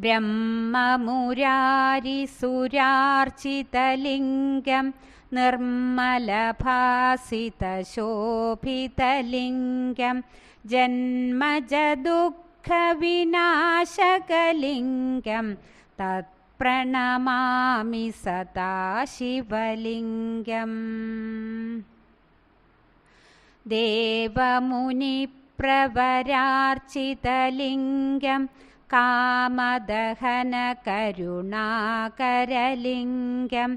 ब्रह्ममुरारिसुरार्चितलिङ्गं निर्मलभासितशोभितलिङ्गं जन्मजदुःखविनाशकलिङ्गं तत्प्रणमामि सदा शिवलिङ्गम्। देवमुनिप्रवरार्चितलिङ्गं कामदहनकरुणाकरलिङ्गं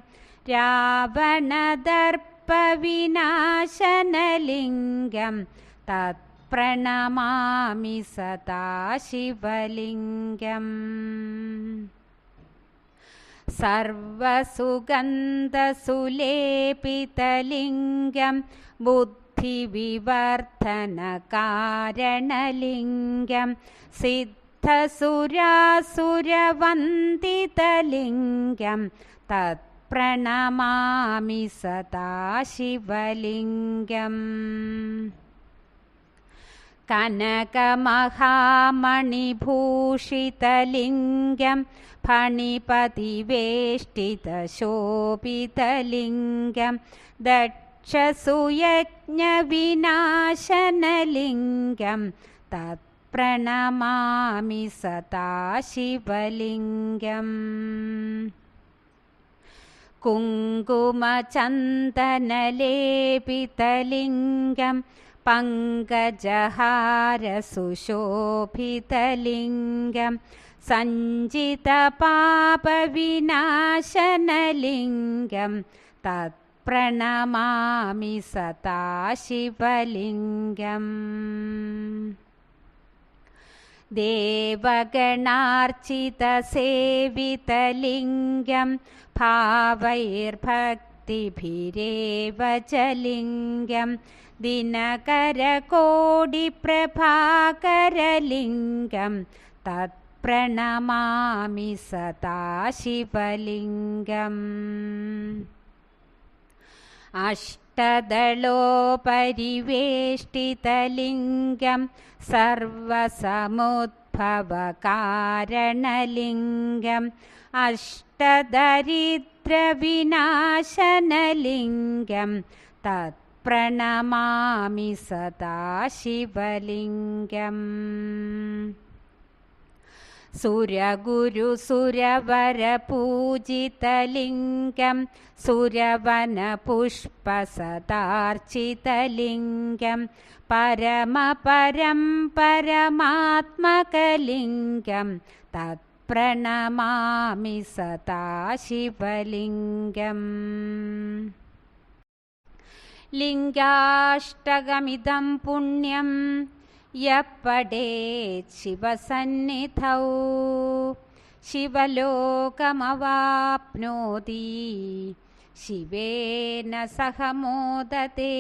रावणदर्पविनाशनलिङ्गं तत्प्रणमामि सदा शिवलिङ्गम् सर्वसुगन्धसुलेपितलिङ्गं बुद्धिविवर्धनकारणलिङ्गं सिद्धसुरासुरवन्दितलिङ्गं तत्प्रणमामि सदा शिवलिङ्गम्। कनकमहामणिभूषितलिङ्गं फणिपतिवेष्टितशोभितलिङ्गं दक्षसुयज्ञविनाशनलिङ्गं तत्प्रणमामि सदा शिवलिङ्गम्। कुङ्कुमचन्दनलेपितलिङ्गं पङ्कजहारसुशोभितलिङ्गं सञ्जितपापविनाशनलिङ्गं तत्प्रणमामि सदा शिवलिङ्गम् देवगणार्चितसेवितलिङ्गं भावैर्भक्तिभिरेव च लिङ्गं दिनकरकोडिप्रभाकरलिङ्गं तत्प्रणमामि सदा शिवलिङ्गम् अष्टदलोपरिवेष्टितलिङ्गं सर्वसमुद्भवकारणलिङ्गम् अष्टदरिद्रविनाशनलिङ्गं तत्प्रणमामि सदा शिवलिङ्गम् सुरगुरुसुरवरपूजितलिङ्गं सुरवनपुष्पसदार्चितलिङ्गं परमपरं परमात्मकलिङ्गं तत्प्रणमामि सदा शिवलिङ्गम् लिङ्गाष्टगमिदं पुण्यं यः पठेत् शिवसन्निधौ। शिवलोकमवाप्नोति। शिवेन सह मोदते